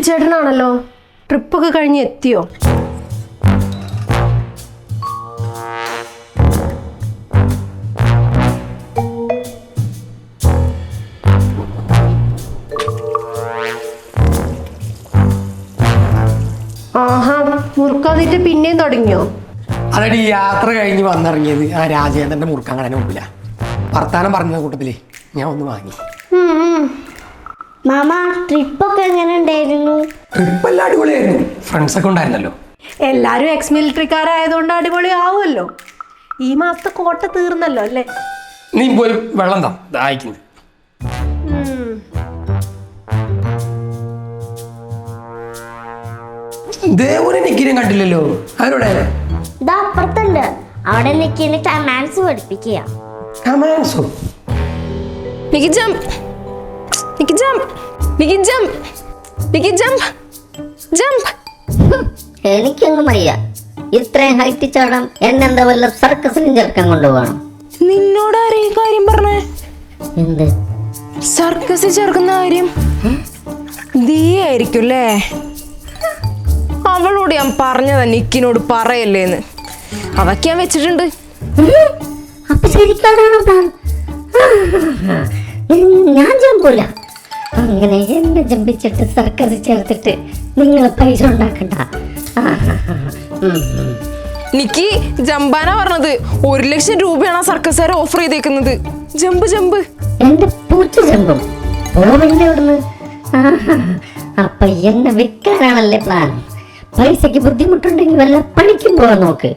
കുട്ടിച്ചേട്ടനാണല്ലോ ട്രിപ്പൊക്കെ കഴിഞ്ഞ് എത്തിയോ? ആഹാ മുറുക്കാതിട്ട് പിന്നെയും തുടങ്ങിയോ? അതടി യാത്ര കഴിഞ്ഞ് വന്നിറങ്ങിയത് ആ രാജേന്ദ്രന്റെ മുറുക്കാൻ കടനെ മുമ്പില്ല വർത്താനം പറഞ്ഞ കൂട്ടത്തിൽ. ഞാൻ ഒന്ന് വാങ്ങി. മാമ ട്രിപ്പൊക്കെ എങ്ങനെ ഉണ്ടായിരുന്നു ട്രിപ്പ് എല്ലാം അടിപൊളിയായിരുന്നു. ഫ്രണ്ട്സ് ഒക്കെ ഉണ്ടായിരുന്നല്ലോ. എല്ലാരും എക്സ് മിലിറ്ററിക്കാരായതുകൊണ്ട് അടിപൊളി ആവുമല്ലോ ഈ മാസത്തെ കോട്ട തീർന്നല്ലോ അല്ലേ? നീ പോയി വെള്ളം താ. ദാഹിക്കുന്നു. ദേവനെ നിക്കിനും കണ്ടില്ലല്ലോ. അവരോടെ ഇതാ അപ്പുറത്തുണ്ട്. അവിടെ നിക്കിനെ കമാൻഡ്സ് പഠിപ്പിക്കുക. കമാൻസോ Nikki Nikki jump. Mickey, jump. Nikki jump. Jump. എനിക്കൊന്നും വയ്യ ഇത്രയും ഹൈറ്റ് ചാടാൻ എന്നെന്താ വല്ല സർക്കസിലും ചേർക്കാൻ കൊണ്ടുപോകണം? നിന്നോട് ആരെയും ഈ കാര്യം പറഞ്ഞേ? എന്ത്? സർക്കസിൽ ചേർക്കുന്ന കാര്യം? ദീ ആയിരിക്കും അല്ലേ? അവളോട് ഞാൻ പറഞ്ഞതാ നിക്കിനോട് പറയല്ലേന്ന്. അതൊക്കെ ഞാൻ വെച്ചിട്ടുണ്ട്. അപ്പൊ ശരിക്കാണോ ഞാൻ ജമ്പൂല അങ്ങനെ എന്നെ ജമ്പിച്ചിട്ട് സർക്കസ് ചേർത്തിട്ട് നിങ്ങൾ പൈസ ഉണ്ടാക്കണ്ട. നിക്കി ജമ്പാന പറഞ്ഞത്. ഒരു ലക്ഷം രൂപയാണ് ആ സർക്കസുകാർ ഓഫർ ചെയ്തേക്കുന്നത്. Jump jump. എന്റെ പൂച്ച ജമ്പും. പോവല്ലേ ഇവിടുന്ന് ആഹാ. അപ്പൊ എന്നെ വിൽക്കാനാണല്ലേ പ്ലാൻ പൈസക്ക് ബുദ്ധിമുട്ടുണ്ടെങ്കിൽ വല്ല പണിക്കും പോവാൻ നോക്ക്.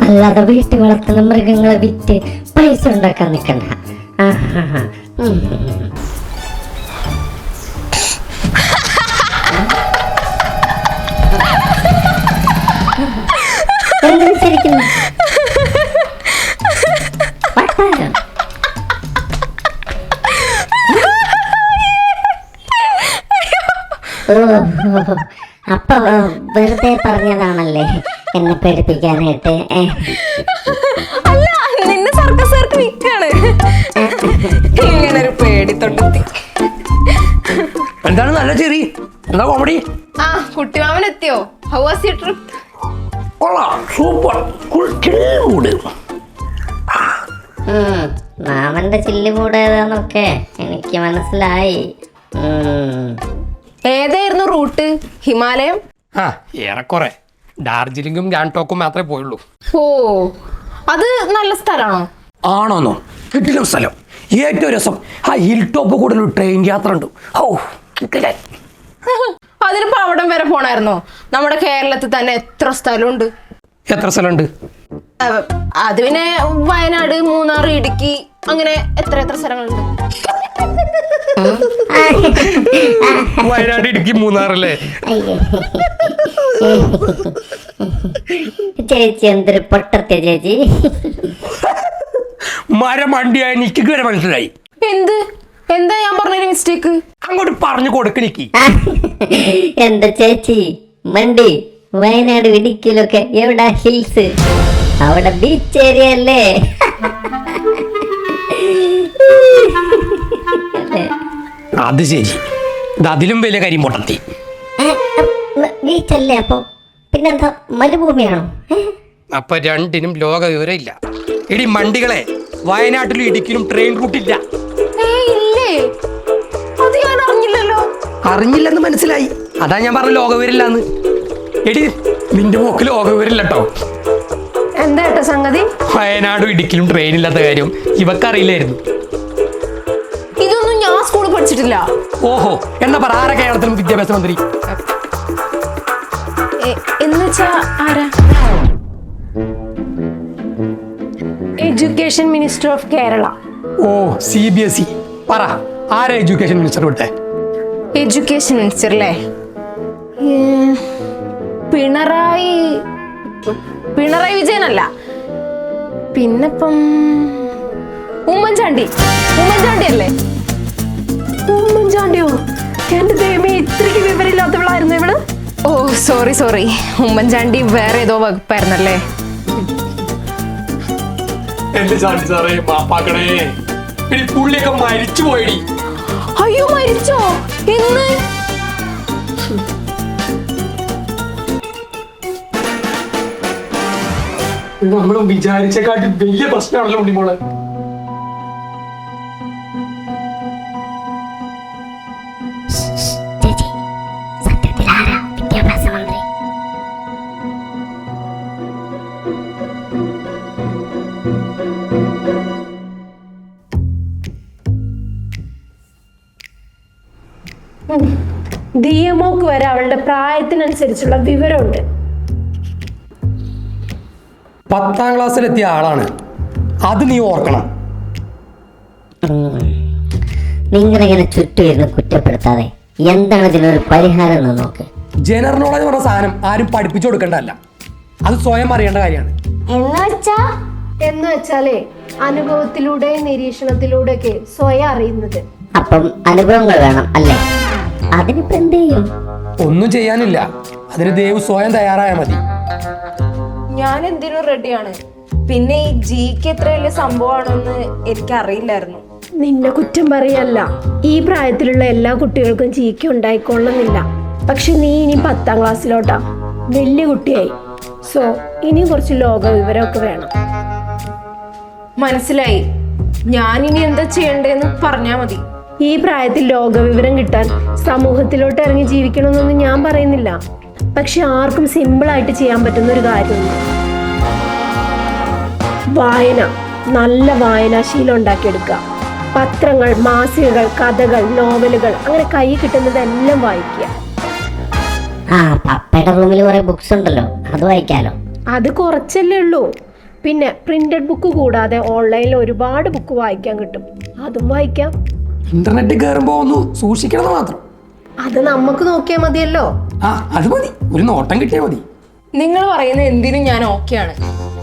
അല്ലാതെ വീട്ടിൽ വളർത്തുന്ന മൃഗങ്ങളെ വിറ്റ് പൈസ ഉണ്ടാക്കാൻ നിൽക്കണ്ട. ആഹാ. അപ്പൊ വെറുതെ പറഞ്ഞതാണല്ലേ എന്നെ പേടിപ്പിക്കാനായിട്ട് അല്ല നിന്നെ സർക്കസുകാർക്ക് വിൽക്കാണ് ഇങ്ങനെ ഒരു പേടി തൊട്ടെത്തി എന്താണ് നല്ല ചെറി എന്താ കോമഡി? ആ കുട്ടിമാമൻ എത്തിയോ? ഹൗ വാസ് യു ട്രിപ്പ് കൊള്ളാം സൂപ്പർ മാമന്റെ ചില്ലുമൂട് ഏതാന്നൊക്കെ എനിക്ക് മനസ്സിലായി. ഉം. ഏതായിരുന്നു റൂട്ട്? ഹിമാലയം? ആ ഏറെക്കുറെ. ഡാർജിലിംഗും ഗാൻടോക്കും മാത്രമേ പോയുള്ളൂ. ഓ അത് നല്ല സ്ഥലമാണോ? ആണോന്നോ? കിട്ടില്ല സ്ഥലം. ഏറ്റവും രസം. ആ ഹിൽ ടോപ്പ് കൂടുതൽ ട്രെയിൻ യാത്ര ഉണ്ട്. ഓ കിട്ടില്ല. അതിനിപ്പോ അവിടം വരെ പോണായിരുന്നോ? നമ്മുടെ കേരളത്തിൽ തന്നെ എത്ര സ്ഥലമുണ്ട്? എത്ര സ്ഥലമുണ്ട്? അത് പിന്നെ വയനാട് മൂന്നാർ ഇടുക്കി അങ്ങനെ എത്ര എത്ര സ്ഥലങ്ങളുണ്ട്? വയനാട് ഇടുക്കി മൂന്നാറല്ലേ? ചേച്ചി എന്തൊരു പൊട്ടത്തെ ചേച്ചി. മരം വണ്ടിയായ നിക്ക് വരെ മനസ്സിലായി. എന്ത്? എന്താ ഞാൻ പറഞ്ഞൊരു മിസ്റ്റേക്ക് അങ്ങോട്ട് പറഞ്ഞു കൊടുക്ക് നിക്കി. എന്താ ചേച്ചി? മണ്ടി വയനാട് ഇടുക്കിയിലൊക്കെ എവിടെ ഹിൽസ്? അവിടെ ബീച്ച് ഏരിയ അല്ലേ? അത് ശരി. ഇത് അതിലും വലിയ കാര്യം പൊട്ടത്തി. അപ്പൊ? പിന്നെന്താ മരുഭൂമിയാണോ? അപ്പൊ രണ്ടിനും ലോക വിവരം ഇല്ല എടി മണ്ടികളെ വയനാട്ടിലും ഇടുക്കിയിലും ട്രെയിൻ റൂട്ടില്ല അറിഞ്ഞില്ലെന്ന് മനസ്സിലായി. അതാ ഞാൻ പറഞ്ഞ ലോക വിവരില്ലാന്ന് എടി നിന്റെ മോക്ക് ലോക കേട്ടോ എന്താ സംഗതി? വയനാടും ഇടുക്കിയിലും ട്രെയിൻ ഇല്ലാത്ത കാര്യം ഇവക്കറിയില്ലായിരുന്നു. സ്കൂളിൽ ഓഹോ എന്നാ പറ ആരാ കേരളത്തിലും വിദ്യാഭ്യാസ മന്ത്രി? ആരാ? Education minister of Kerala oh C B S E പറ ആരാ എഡ്യൂക്കേഷൻ മിനിസ്റ്റർ വിട്ടെ എഡ്യൂക്കേഷൻ മിനിസ്റ്റർ അല്ലേ പിണറായി പിണറായി പിണറായി വിജയനല്ല. പിന്നെ ഉമ്മൻചാണ്ടി. ഉമ്മൻചാണ്ടി അല്ലേ ഉമ്മൻചാണ്ടിയോ? എന്റെ ദൈവമേ ഇത്രയ്ക്ക് വിവരമില്ലാത്തവളായിരുന്നു ഇവൾ. ഓ സോറി സോറി. ഉമ്മൻചാണ്ടി വേറെ ഏതോ വകുപ്പായിരുന്നല്ലേ? എന്റെ ചാണ്ടി സാറേ മാപ്പാക്കണേ. എടി പുള്ളിയൊക്കെ മരിച്ചു പോയടി. അയ്യോ മരിച്ചോ? എന്ന്? നമ്മൾ വിചാരിച്ചേക്കാട്ടി വലിയ പ്രശ്നമാണല്ലോ ഉണ്ണിമോളെ. ഡി എംഒക്ക് വരെ അവളുടെ പ്രായത്തിനനുസരിച്ചുള്ള വിവരമുണ്ട്. പത്താം ക്ലാസ്സിലെത്തിയ ആളാണ്. അത് നീ ഓർക്കണം. നിങ്ങളിങ്ങനെ ചുറ്റുമിരുന്ന് കുറ്റപ്പെടുത്താതെ? എന്താണ് ഇതിനൊരു പരിഹാരം എന്ന് നോക്ക്. ജനറൽ നോളജ് പറഞ്ഞ സാധനം ആരും പഠിപ്പിച്ചു കൊടുക്കേണ്ടതല്ല. അത് സ്വയം അറിയേണ്ട കാര്യമാണ്. എന്ന് വെച്ചാ? എന്ന് വെച്ചാലേ അനുഭവത്തിലൂടെ നിരീക്ഷണത്തിലൂടെ ഒക്കെ സ്വയം അറിയുന്നത്. അപ്പം അനുഭവങ്ങൾ വേണം അല്ലേ? അതിനിപ്പോ എന്ത് ചെയ്യും? ഒന്നും ചെയ്യാനില്ല. അതിന് ദേവ് സ്വയം തയ്യാറായ മതി. ഞാൻ എന്തിനും റെഡിയാണ് പിന്നെ ഈ ജിക്ക് എത്ര വലിയ സംഭവമാണെന്ന് എനിക്ക് അറിയില്ലായിരുന്നു നിന്നെ കുറ്റം പറയല്ല. ഈ പ്രായത്തിലുള്ള എല്ലാ കുട്ടികൾക്കും ജിക്ക് ഉണ്ടായിക്കൊള്ളുന്നില്ല. പക്ഷെ നീ ഇനി പത്താം ക്ലാസ്സിലോട്ടാ. വലിയ കുട്ടിയായി. സോ ഇനി കുറച്ച് ലോക വിവരമൊക്കെ വേണം. മനസ്സിലായി. ഞാൻ ഇനി എന്താ ചെയ്യണ്ടേന്ന് പറഞ്ഞാ മതി. ഈ പ്രായത്തിൽ ലോകവിവരം കിട്ടാൻ സമൂഹത്തിലോട്ട് ഇറങ്ങി ജീവിക്കണമെന്നൊന്നും ഞാൻ പറയുന്നില്ല. പക്ഷെ ആർക്കും സിമ്പിളായിട്ട് ചെയ്യാൻ പറ്റുന്ന ഒരു കാര്യമുണ്ട്. വായന നല്ല വായനാശീലം ഉണ്ടാക്കിയെടുക്കുക. പത്രങ്ങൾ മാസികകൾ കഥകൾ നോവലുകൾ അങ്ങനെ കൈ കിട്ടുന്നതെല്ലാം വായിക്കുക. ആ പപ്പയുടെ റൂമിൽ കുറെ ബുക്സ് ഉണ്ടല്ലോ അത് വായിക്കാലോ? അത് കുറച്ചല്ലേ ഉള്ളൂ. പിന്നെ പ്രിന്റഡ് ബുക്ക് കൂടാതെ ഓൺലൈനിൽ ഒരുപാട് ബുക്ക് വായിക്കാൻ കിട്ടും. അതും വായിക്കാം. ഇന്റർനെറ്റിൽ കയറുമ്പോ ഒന്ന് സൂക്ഷിക്കണം മാത്രം. അത് നമുക്ക് നോക്കിയാൽ മതിയല്ലോ. ആ അത് മതി. ഒരു നോട്ടം കിട്ടിയാൽ മതി. നിങ്ങൾ പറയുന്ന എന്തിനും ഞാൻ ഓക്കെയാണ്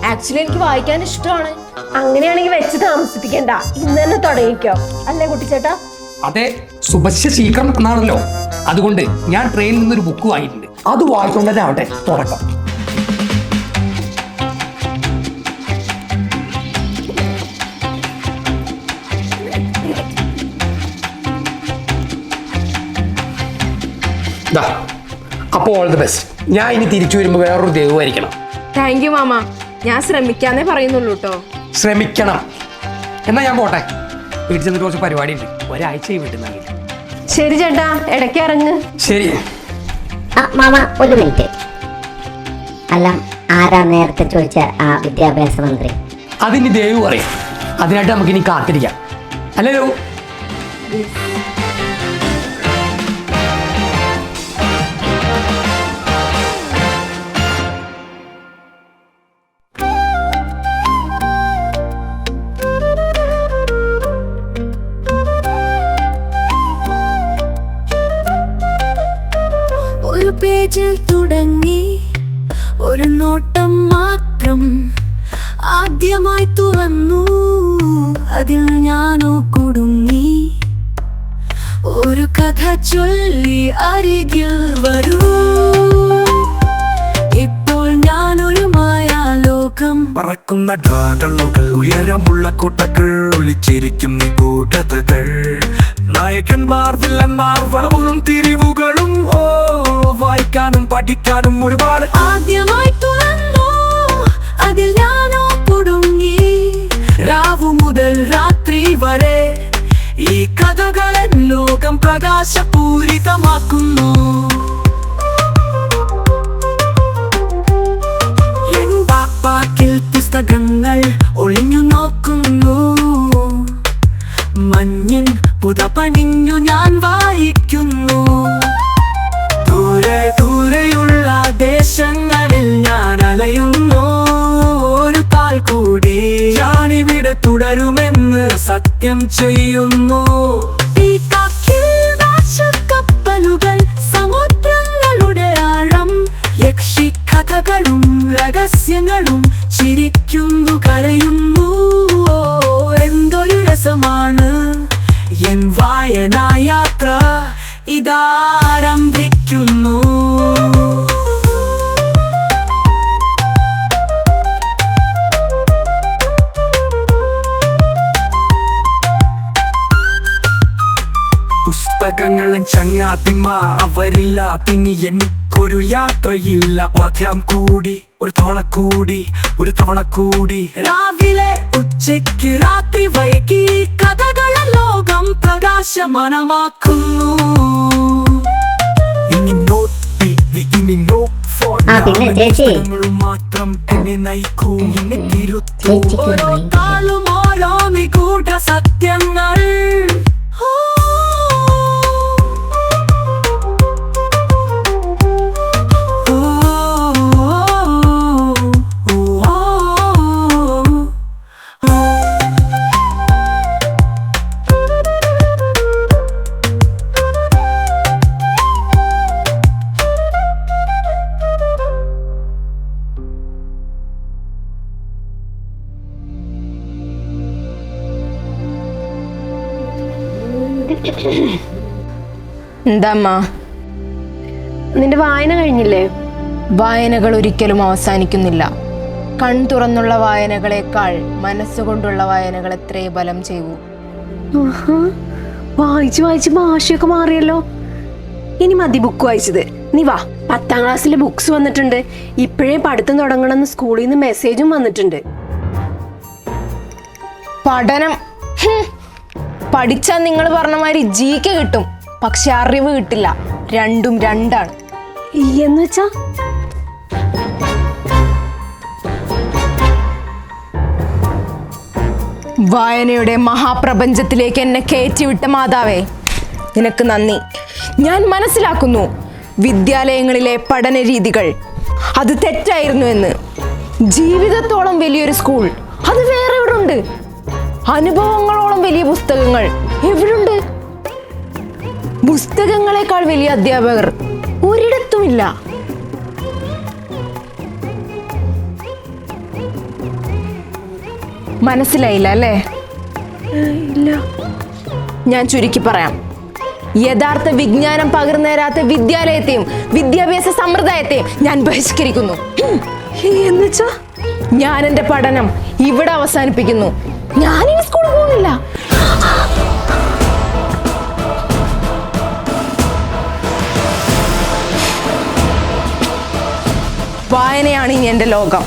ആക്ച്വലി എനിക്ക് വായിക്കാൻ ഇഷ്ടമാണ്. അങ്ങനെയാണെങ്കിൽ വെച്ച് താമസിപ്പിക്കണ്ട. ഇന്ന് തന്നെ തുടങ്ങിക്കോ. അല്ലേ കുട്ടിച്ചേട്ടാ? അതെ സുഭശ്യ ശീക്രം എന്നാണല്ലോ. അതുകൊണ്ട് ഞാൻ ട്രെയിനിൽ നിന്നൊരു ബുക്ക് വാങ്ങിയിട്ടുണ്ട്. അത് വായിച്ചുകൊണ്ട് തന്നെ ആവട്ടെ തുടക്കം. ദാ, അപ്പോൾ ഓൾ ദി ബെസ്റ്റ് ഞാൻ ഇനി തിരിച്ചു വരുമ്പോൾ വേറൊരു ദൈവമായിരിക്കണം താങ്ക് യു മാമ. ഞാൻ ശ്രമിക്കാന്നേ പറയുന്നുള്ളൂ കേട്ടോ ശ്രമിക്കണം. എന്നാ ഞാൻ പോട്ടെ. വീട്ടിൽ ചെന്നിട്ട് കുറച്ച് പരിപാടി ഉണ്ട് ഒരാഴ്ച ഈ വീട്ടിൽ ശരി ചേട്ടാ ഇടയ്ക്ക് ഇറങ്ങ്. ശരി. ആ മാമ ഒരു മിനിറ്റ് അല്ല ആരാ നേരത്തെ ചോദിച്ച ആ വിദ്യാഭ്യാസ മന്ത്രി? അതിന് ദൈവം പറയും അതിനായിട്ട് നമുക്ക് ഇനി കാത്തിരിക്കാം. അല്ലല്ലോ. ആദ്യമായി തുറന്നു. അതിൽ ഞാനോ കുടുങ്ങി. ഒരു കഥ ചൊല്ലി അരികിൽ വരൂ. ഇപ്പോൾ ഞാനൊരു മായാലോകം. പറക്കുന്ന ഡ്രാഗണുകൾ ഉയരമുള്ള കൂട്ടകൾ ഒളിച്ചിരിക്കും ഈ കൂട്ടതകൾ നായകന്മാർ വില്ലന്മാർ വളവും തിരിവുകളും ഓ വായിക്കാനും പഠിക്കാനും ഒരുപാട് ആദ്യമായി തുറന്നു. അതിൽ കഥകളെ ലോകം പ്രകാശപൂരിതമാക്കുന്നു. എൻ ബാപ്പാക്കിൽ പുസ്തകങ്ങൾ ഒളിഞ്ഞു നോക്കുന്നു. മഞ്ഞിൻ പുതപണിഞ്ഞു ഞാൻ വായിക്കുന്നു. ദൂരെ ദൂരെയുള്ള ദേശങ്ങളിൽ ഞാൻ അലയുന്നു. ഒരു പാൽ കൂടി ഞാനിവിടെ തുടരുമെന്ന് സത്യം ചെയ്യുന്നു. രഹസ്യങ്ങളും ചിരിക്കുന്നു കരയുന്നു. എന്തൊരു രസമാണ്. എൻ വായനായാത്ര ഇതാരംഭിക്കുന്നു പുസ്തകങ്ങളും ചങ്ങാത്തിമാ അവരില്ല പിന്നെ എനിക്കൊരു യാത്രയില്ല മധ്യം കൂടി. ഒരു തവണ കൂടി ഒരു തവണ കൂടി. രാവിലെ ഉച്ചയ്ക്ക് രാത്രി വൈകി കഥകള ലോകം പ്രകാശമാനമാക്കുന്നു. ആ, പിന്നെ ചേച്ചി. മാത്രം എന്നെ നയിക്കൂ. എന്നെ തിരുത്തൂ ചേച്ചിക്ക് ഓരോ ഭയങ്കര- താളും ഓരോ നിഗൂഢ സത്യങ്ങൾ. എന്താമ്മ? നിന്റെ വായന കഴിഞ്ഞില്ലേ? വായനകൾ ഒരിക്കലും അവസാനിക്കുന്നില്ല. കൺ തുറന്നുള്ള വായനകളെക്കാൾ മനസ്സുകൊണ്ടുള്ള വായനകൾ എത്രയോ ബലം ചെയ്യൂ. വായിച്ചു വായിച്ച് ഭാഷയൊക്കെ മാറിയല്ലോ. ഇനി മതി ബുക്ക് വായിച്ചത്. നീ വാ. പത്താം ക്ലാസ്സിലെ ബുക്സ് വന്നിട്ടുണ്ട്. ഇപ്പോഴേ പഠിത്തം തുടങ്ങണമെന്ന് സ്കൂളിൽ നിന്ന് മെസ്സേജും വന്നിട്ടുണ്ട്. പഠനം. പഠിച്ചാൽ നിങ്ങൾ പറഞ്ഞ മാതിരി ജിക്ക് കിട്ടും. പക്ഷെ അറിവ് കിട്ടില്ല. രണ്ടും രണ്ടാണ്. എന്ന് വെച്ചാ? വായനയുടെ മഹാപ്രപഞ്ചത്തിലേക്ക് എന്നെ കയറ്റിവിട്ട മാതാവേ നിനക്ക് നന്ദി. ഞാൻ മനസ്സിലാക്കുന്നു വിദ്യാലയങ്ങളിലെ പഠന രീതികൾ അത് തെറ്റായിരുന്നു എന്ന്. ജീവിതത്തോളം വലിയൊരു സ്കൂൾ. അത് വേറെ ഇവിടെ ഉണ്ട് അനുഭവങ്ങളോളം വലിയ പുസ്തകങ്ങൾ. എവിടുണ്ട്? പുസ്തകങ്ങളെക്കാൾ വലിയ അധ്യാപകർ ഒരിടത്തുമില്ല. മനസ്സിലായില്ല അല്ലേ? ഇല്ല. ഞാൻ ചുരുക്കി പറയാം. യഥാർത്ഥ വിജ്ഞാനം പകർന്നു തരാത്ത വിദ്യാലയത്തെയും വിദ്യാഭ്യാസ സമ്പ്രദായത്തെയും ഞാൻ ബഹിഷ്കരിക്കുന്നു. ഞാൻ എന്റെ പഠനം ഇവിടെ അവസാനിപ്പിക്കുന്നു. ഞാനിനി സ്കൂളിൽ പോകുന്നില്ല. വായനയാണ് ഇനി എന്റെ ലോകം.